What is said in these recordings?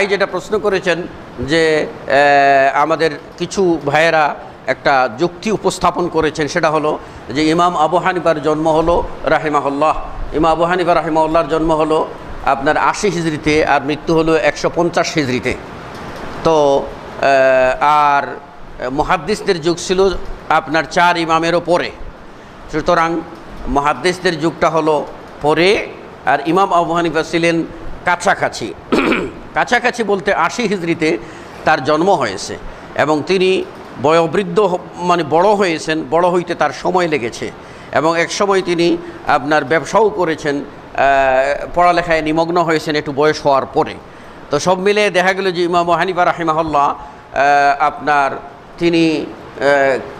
ভাই যেটা প্রশ্ন করেছেন যে আমাদের কিছু ভাইয়েরা একটা যুক্তি উপস্থাপন করেছেন, সেটা হলো যে ইমাম আবু হানিফার জন্ম হলো, রাহিমাহুল্লাহ। ইমাম আবু হানিফা রাহিমাউল্লাহর জন্ম হলো আপনার আশি হিজড়িতে আর মৃত্যু হলো একশো পঞ্চাশ হিজড়িতে। তো আর মহাদ্দিসদের যুগ ছিল আপনার চার ইমামেরও পরে সুতরাং মহাদ্দিসদের যুগটা হলো পরে আর ইমাম আবু হানিফা ছিলেন কাছাকাছি। কাছাকাছি বলতে আশি হিজড়িতে তার জন্ম হয়েছে এবং তিনি বয়োবৃদ্ধ মানে বড় হয়েছেন বড় হইতে তার সময় লেগেছে এবং এক সময় তিনি আপনার ব্যবসাও করেছেন পড়ালেখায় নিমগ্ন হয়েছেন একটু বয়স হওয়ার পরে। তো সব মিলে দেখা গেল যে ইমাম হানিফা রাহিমাহুল্লাহ আহ, আপনার তিনি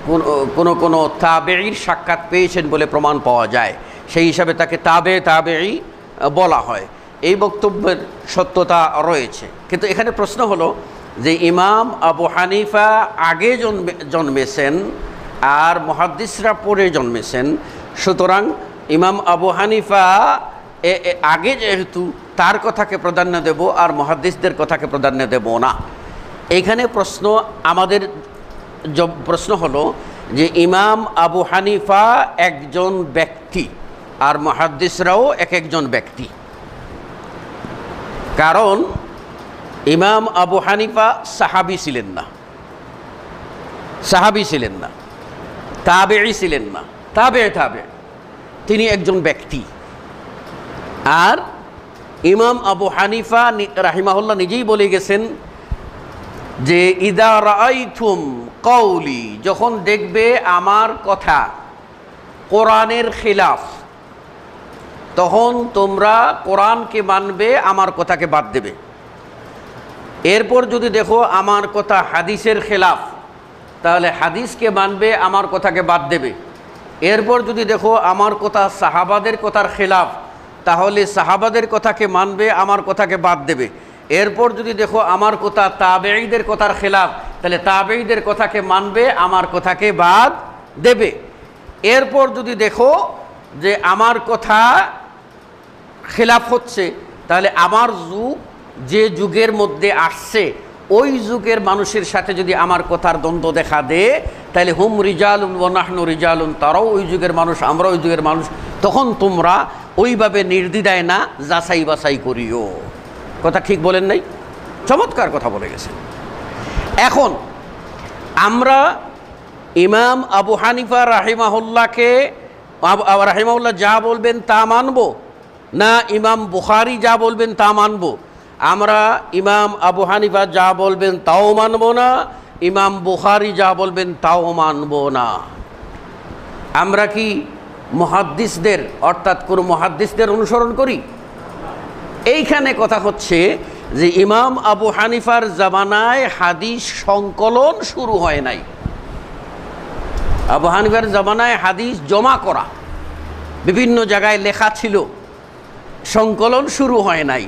কোন- কোনো তাবেঈর সাক্ষাৎ পেয়েছেন বলে প্রমাণ পাওয়া যায়। সেই হিসাবে তাকে তাবে তাবেই বলা হয়। এই বক্তব্যের সত্যতা রয়েছে। কিন্তু এখানে প্রশ্ন হলো যে ইমাম আবু হানিফা আগে জন্মে জন্মেছেন আর মহাদ্দিসরা পরে জন্মেছেন। সুতরাং ইমাম আবু হানিফা আগে যেহেতু তার কথাকে প্রাধান্য দেব আর মহাদ্দিসদের কথাকে প্রাধান্য দেব না। এখানে প্রশ্ন আমাদের প্রশ্ন হলো যে ইমাম আবু হানিফা একজন ব্যক্তি আর মহাদ্দিসরাও এক একজন ব্যক্তি। কারণ ইমাম আবু হানিফা সাহাবি ছিলেন না। সাহাবি ছিলেন না। তাবেই ছিলেন না। তাবে তাবে তিনি একজন ব্যক্তি। আর ইমাম আবু হানিফা রাহিমাহুল্লাহ নিজেই বলে গেছেন যে, ইদা রাইথুম কৌলি যখন দেখবে আমার কথা কোরআনের খিলাফ তখন তোমরা কোরআনকে মানবে, আমার কথাকে বাদ দেবে। এরপর যদি দেখো আমার কথা হাদিসের খেলাফ, তাহলে হাদিসকে মানবে, আমার কথাকে বাদ দেবে। এরপর যদি দেখো আমার কথা সাহাবাদের কথার খেলাফ, তাহলে সাহাবাদের কথাকে মানবে, আমার কথাকে বাদ দেবে। এরপর যদি দেখো আমার কথা তাবেঈদের কথার খেলাফ, তাহলে তাবেঈদের কথাকে মানবে, আমার কথাকে বাদ দেবে। এরপর যদি দেখো যে আমার কথা খেলাফ হচ্ছে, তাহলে আমার যুগ যে যুগের মধ্যে আসছে, ওই যুগের মানুষের সাথে যদি আমার কথার দ্বন্দ্ব দেখা দে, তাহলে হুম রিজালুন ওনাহনু রিজালুন, তারাও ওই যুগের মানুষ, আমরা ওই যুগের মানুষ, তখন তোমরা ওইভাবে নির্দ্বিধায় না, যাচাই বাছাই করিও। কথা ঠিক বলেন নাই? চমৎকার কথা বলে গেছেন। এখন, আমরা ইমাম আবু হানিফা রাহিমাহুল্লাহকে, আব- যা বলবেন তা মানব। না, ইমাম বুখারি যা বলবেন তা মানব। আমরা ইমাম আবু হানিফা যা বলবেন তাও মানব না, ইমাম বুখারি যা বলবেন তাও মানব না। আমরা কি মহাদ্দিসদের, অর্থাৎ কোনো মহাদ্দিসদের অনুসরণ করি? এইখানে কথা হচ্ছে যে ইমাম আবু হানিফার জামানায় হাদিস সংকলন শুরু হয় নাই। আবু হানিফার জামানায় হাদিস জমা করা। বিভিন্ন জায়গায় লেখা ছিল সংকলন শুরু হয় নাই।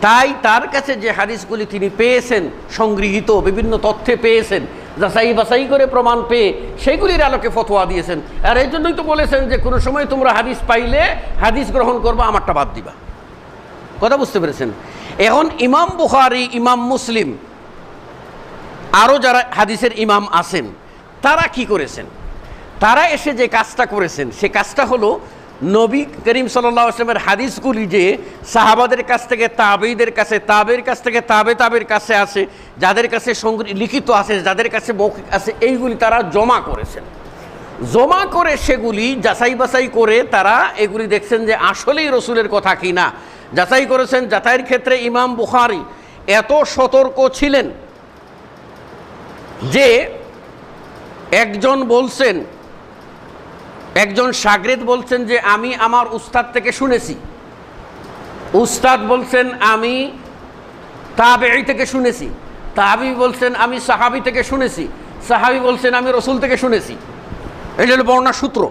তাই তার কাছে যে হাদিসগুলি তিনি পেয়েছেন, সংগৃহীত বিভিন্ন তথ্যে পেয়েছেন, যাচাই বাছাই করে প্রমাণ পেয়ে সেগুলির আলোকে ফতোয়া দিয়েছেন। আর এই জন্যই তো বলেছেন যে কোনো সময় তোমরা হাদিস পাইলে হাদিস গ্রহণ করবা, আমারটা বাদ দিবা। কথা বুঝতে পেরেছেন? এখন ইমাম বুখারি, ইমাম মুসলিম আরও যারা হাদিসের ইমাম আছেন, তারা কি করেছেন? তারা এসে যে কাজটা করেছেন, সে কাজটা হলো নবী করিম সাল্লাহ আসলামের হাদিসগুলি যে সাহাবাদের কাছ থেকে তাবেইদের কাছে তাবের কাছ থেকে, তাবে তাবের কাছে আছে যাদের কাছে লিখিত আছে, যাদের কাছে মৌখিক আছে, এইগুলি তারা জমা করেছেন। জমা করে সেগুলি যাচাই বাছাই করে তারা এগুলি দেখছেন যে আসলেই রসুলের কথা কি না যাচাই করেছেন, যাচাইয়ের ক্ষেত্রে ইমাম বুখারি এত সতর্ক ছিলেন যে একজন বলছেন একজন সাগরেদ বলছেন যে, আমি আমার উস্তাদ থেকে শুনেছি। উস্তাদ বলছেন, আমি তাবেই থেকে শুনেছি। তাবি বলছেন, আমি সাহাবি থেকে শুনেছি। সাহাবি বলছেন, আমি রসুল থেকে শুনেছি। এটা হলো বর্ণা সূত্র।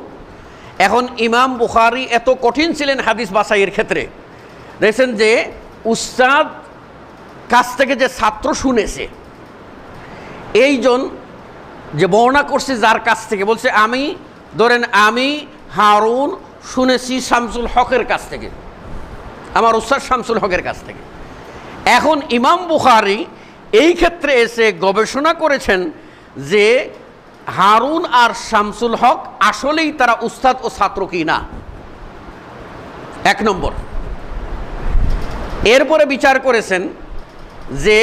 এখন ইমাম বুখারি এত কঠিন ছিলেন হাদিস বাসাইয়ের ক্ষেত্রে। দেখছেন যে, উস্তাদ কাছ থেকে যে ছাত্র শুনেছে, এইজন যে বর্ণনা করছে যার কাছ থেকে, বলছে, আমি ধরেন আমি, হারুন, শুনেছি শামসুল হকের কাছ থেকে। আমার উস্তাদ শামসুল হকের কাছ থেকে। এখন ইমাম বুখারি এই ক্ষেত্রে এসে গবেষণা করেছেন যে হারুন আর শামসুল হক আসলেই তারা উস্তাদ ও ছাত্র কি না। এক নম্বর। এরপরে বিচার করেছেন যে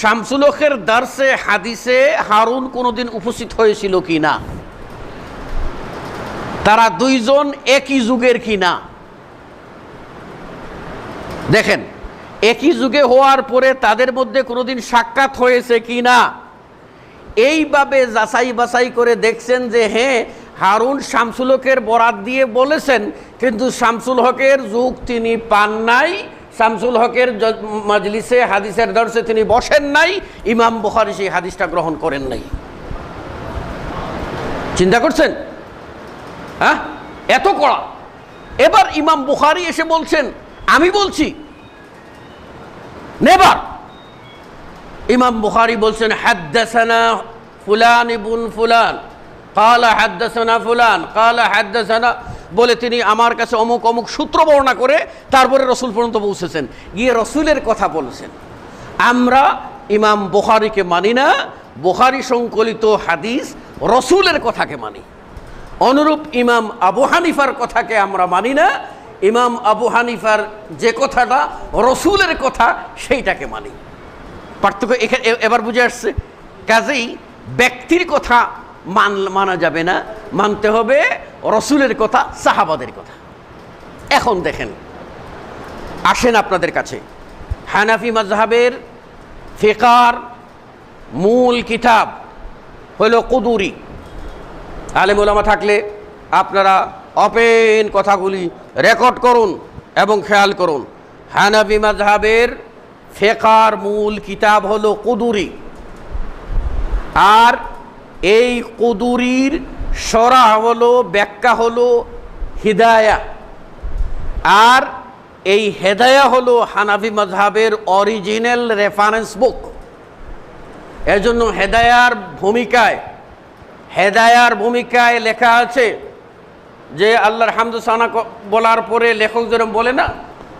শামসুল হকের দার্সে, হাদিসে হারুন কোনোদিন উপস্থিত হয়েছিল কি না। তারা দুইজন একই যুগের কি না দেখেন, একই যুগে হওয়ার পরে তাদের মধ্যে কোনোদিন সাক্ষাৎ হয়েছে কি না এইভাবে যাচাই বাছাই করে দেখছেন যে হ্যাঁ হারুন শামসুল হকের বরাত দিয়ে বলেছেন, কিন্তু শামসুল হকের যুগ তিনি পান নাই, শামসুল হকের মজলিসে হাদিসের দর্শে তিনি বসেন নাই, ইমাম বুখারি সেই হাদিসটা গ্রহণ করেন নাই। চিন্তা করছেন? হ্যাঁ? এত কড়া। এবার ইমাম বুখারি এসে বলছেন, আমি বলছি, নেবার। ইমাম বুখারি বলছেন, হাদ্দাসানা ফুলান ইবুন ফুলান, কালা হাদ্দাসানা ফুলান, কালা হাদ্দাসানা। বলে তিনি আমার কাছে অমুক অমুক সূত্র বর্ণনা করে তারপরে রসুল পর্যন্ত পৌঁছেছেন। গিয়ে রসুলের কথা বলেছেন। আমরা ইমাম বুখারিকে মানি না, বুখারি সংকলিত হাদিস রসুলের কথাকে মানি। অনুরূপ ইমাম আবু হানিফার কথাকে আমরা মানি না, ইমাম আবু হানিফার যে কথাটা, রসুলের কথা, সেইটাকে মানি। পার্থক্য এখানে এবার বুঝে আসছে। কাজেই ব্যক্তির কথা মান, মানা যাবে না, মানতে হবে রসুলের কথা, সাহাবাদের কথা। এখন দেখেন, আসেন আপনাদের কাছে। হানাফি মাজহাবের ফেকার মূল কিতাব হলো কুদুরি। আলেম ওলামা থাকলে আপনারা অপেন কথাগুলি রেকর্ড করুন এবং খেয়াল করুন। হানাফি মাজহাবের ফেকার মূল কিতাব হলো কুদুরি। আর এই কুদুরির সরা হলো, ব্যাখ্যা হলো হিদায়া। আর এই হেদায়া হলো হানাফি মাজহাবের অরিজিনাল রেফারেন্স বুক। এজন্য হেদায়ার ভূমিকায় হেদায়ার ভূমিকায় লেখা আছে যে আল্লাহর হামদু সানা বলার পরে লেখক যেরকম বলে না,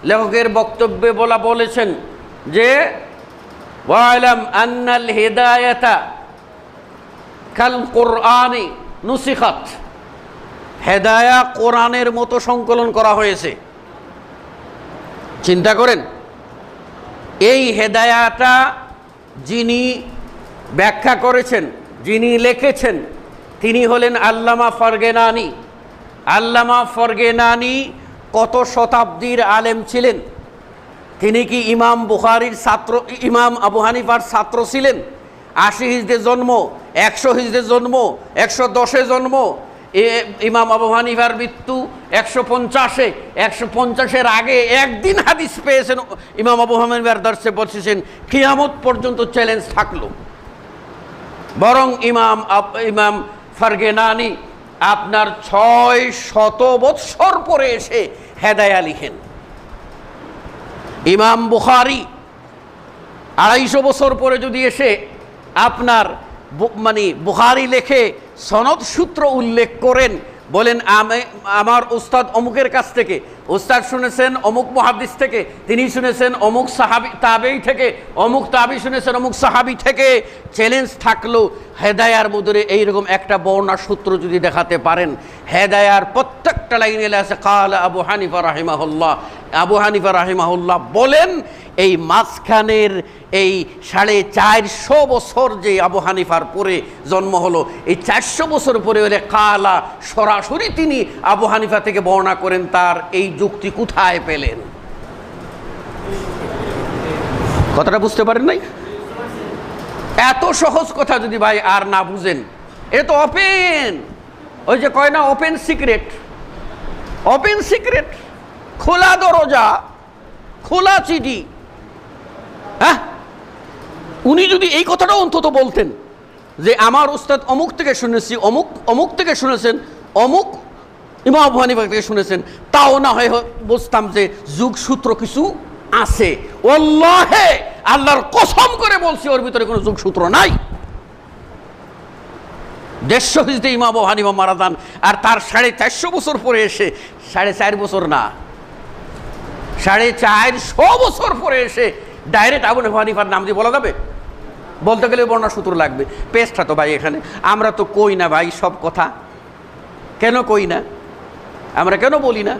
লেখকের বক্তব্যে বলা বলেছেন যে, ওয়ালাম আন্নাল হেদায়াতা কাল কোরআনি নুসিখাত। হেদায়া কোরআনের মতো সংকলন করা হয়েছে। চিন্তা করেন, এই হেদায়াটা যিনি ব্যাখ্যা করেছেন, যিনি লিখেছেন তিনি হলেন আল্লামা ফরগেনানি। আল্লামা ফরগেনানি কত শতাব্দীর আলেম ছিলেন? তিনি কি ইমাম বুখারির ছাত্র, ইমাম আবু হানিফার ছাত্র ছিলেন? আশি হিজদের জন্ম, একশো হিজদের জন্ম, একশো দশে জন্ম, এ, ইমাম আবু হানিফার মৃত্যু একশো পঞ্চাশে, একশো পঞ্চাশের আগে একদিন হাদিস পেয়েছেন ইমাম আবু হানিফার দর্শে বসেছেন কিয়ামত পর্যন্ত চ্যালেঞ্জ থাকল। বরং ইমাম ইমাম ফারগেনানি আপনার ছয় শত বৎসর পরে এসে হেদায়া লিখেন। ইমাম বুখারি আড়াইশো বছর পরে যদি এসে আপনার মানে বুখারি লেখে সনদ সূত্র উল্লেখ করেন, বলেন আমি, আমার উস্তাদ অমুকের কাছ থেকে উস্তাদ শুনেছেন, অমুক মহাদিস থেকে, তিনি শুনেছেন, অমুক সাহাবি তাবেই থেকে, অমুক তাবি শুনেছেন, অমুক সাহাবি থেকে। চ্যালেঞ্জ থাকল, হেদায়ার মধুরে এইরকম একটা বর্ণা সূত্র যদি দেখাতে পারেন, হেদায়ার প্রত্যেকটা লাইনে আছে, কাল আবু হানিফা রাহিমাহুল্লাহ। আবু হানিফা রাহিমাহুল্লাহ বলেন, এই মাঝখানের এই সাড়ে চারশো বছর যে আবু হানিফার পরে জন্ম হলো, এই চারশো বছর পরে হলে কালা সরাসরি তিনি আবু হানিফা থেকে বর্ণনা করেন, তার এই যুক্তি কোথায় পেলেন? কথাটা বুঝতে পারেন নাই? এত সহজ কথা যদি ভাই আর না বুঝেন, এ তো ওপেন ওই যে কয় না ওপেন সিক্রেট ওপেন সিক্রেট খোলা দরজা, খোলা চিঠি। হ্যাঁ? উনি যদি এই কথাটাও অন্তত বলতেন যে আমার উস্তাদ অমুক থেকে শুনেছি, অমুক অমুক থেকে শুনেছেন, অমুক ইমাম আবু থেকে শুনেছেন, তাও না হয় বুঝতাম যে যুগ সূত্র কিছু আছে। ওল্লাহে আল্লাহর কসম করে বলছি, ওর ভিতরে কোনো যুগ সূত্র নাই। দেড়শো হিজড়ে ইমাম আবু মারা যান, আর তার সাড়ে চারশো বছর পরে এসে, সাড়ে চার বছর না সাড়ে চারশো বছর পরে এসে ডাইরেক্ট আবু হানিফার নাম দিয়ে বলা যাবে? বলতে গেলে বর্ণা সূত্র লাগবে। পেস্টটা তো ভাই এখানে। আমরা তো কই না ভাই সব কথা। কেন কই না? আমরা কেন বলি না?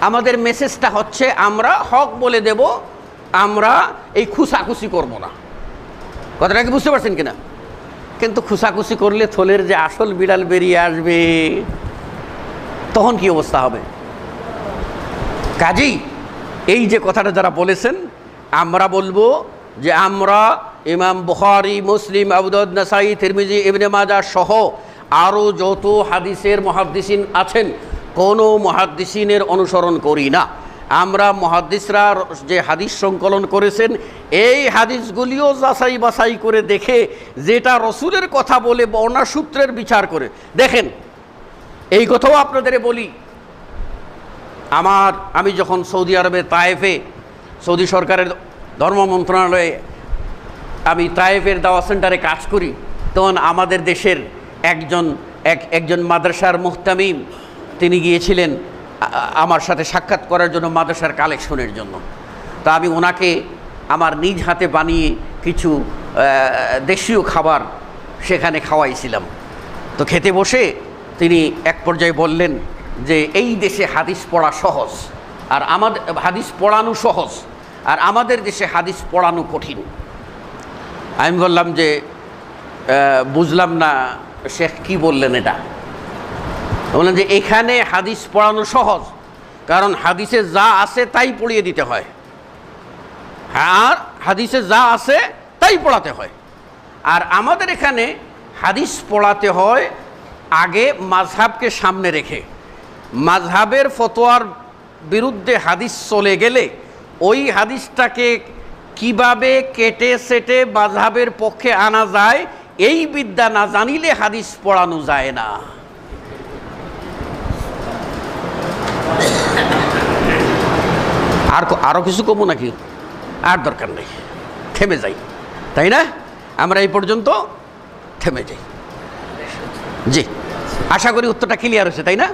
আমাদের মেসেজটা হচ্ছে, আমরা হক বলে দেব, আমরা এই খুশাখুশি করব না। কথাটা কি বুঝতে পারছেন কিনা? কিন্তু খুশাখুশি করলে থলের যে আসল বিড়াল বেরিয়ে আসবে, তখন কি অবস্থা হবে? কাজেই এই যে কথাটা যারা বলেছেন, আমরা বলব যে আমরা ইমাম বুখারি, মুসলিম আবুদুদ নাসাই, তিরমিজি, ইবনে মাজা সহ আরও যত হাদিসের মহাদ্দিসিন আছেন, কোনো মহাদ্দিসিনের অনুসরণ করি না। আমরা মহাদ্দিসরা যে হাদিস সংকলন করেছেন, এই হাদিসগুলিও যাচাই বাছাই করে দেখে যেটা রসুলের কথা বলে বর্ণাসূত্রের বিচার করে। দেখেন, এই কথাও আপনাদের বলি। আমার, আমি যখন সৌদি আরবে তায়েফে, সৌদি সরকারের ধর্ম মন্ত্রণালয়ে আমি তায়েফের দাওয়া সেন্টারে কাজ করি, তখন আমাদের দেশের একজন, এক, একজন মাদ্রাসার মুহতামিম, তিনি গিয়েছিলেন আমার সাথে সাক্ষাৎ করার জন্য মাদ্রাসার কালেকশনের জন্য। তা আমি ওনাকে আমার নিজ হাতে বানিয়ে কিছু দেশীয় খাবার সেখানে খাওয়াইছিলাম। তো খেতে বসে তিনি এক পর্যায়ে বললেন যে এই দেশে হাদিস পড়া সহজ, আর আমাদের হাদিস পড়ানো সহজ, আর আমাদের দেশে হাদিস পড়ানো কঠিন। আমি বললাম যে বুঝলাম না শেখ কি বললেন এটা। বললেন যে, এখানে হাদিস পড়ানো সহজ, কারণ হাদিসে যা আছে তাই পড়িয়ে দিতে হয়। আর হাদিসে যা আছে তাই পড়াতে হয়। আর আমাদের এখানে হাদিস পড়াতে হয় আগে মাঝহাবকে সামনে রেখে। মাঝহাবের ফতোয়ার বিরুদ্ধে হাদিস চলে গেলে ওই হাদিসটাকে কীভাবে কেটে সেটে মাঝহাবের পক্ষে আনা যায়, এই বিদ্যা না জানিলে হাদিস পড়ানো যায় না। আর আরও কিছু কমো নাকি? আর দরকার নেই। থেমে যাই। তাই না? আমরা এই পর্যন্ত থেমে যাই। জি। আশা করি উত্তরটা ক্লিয়ার হয়েছে, তাই না?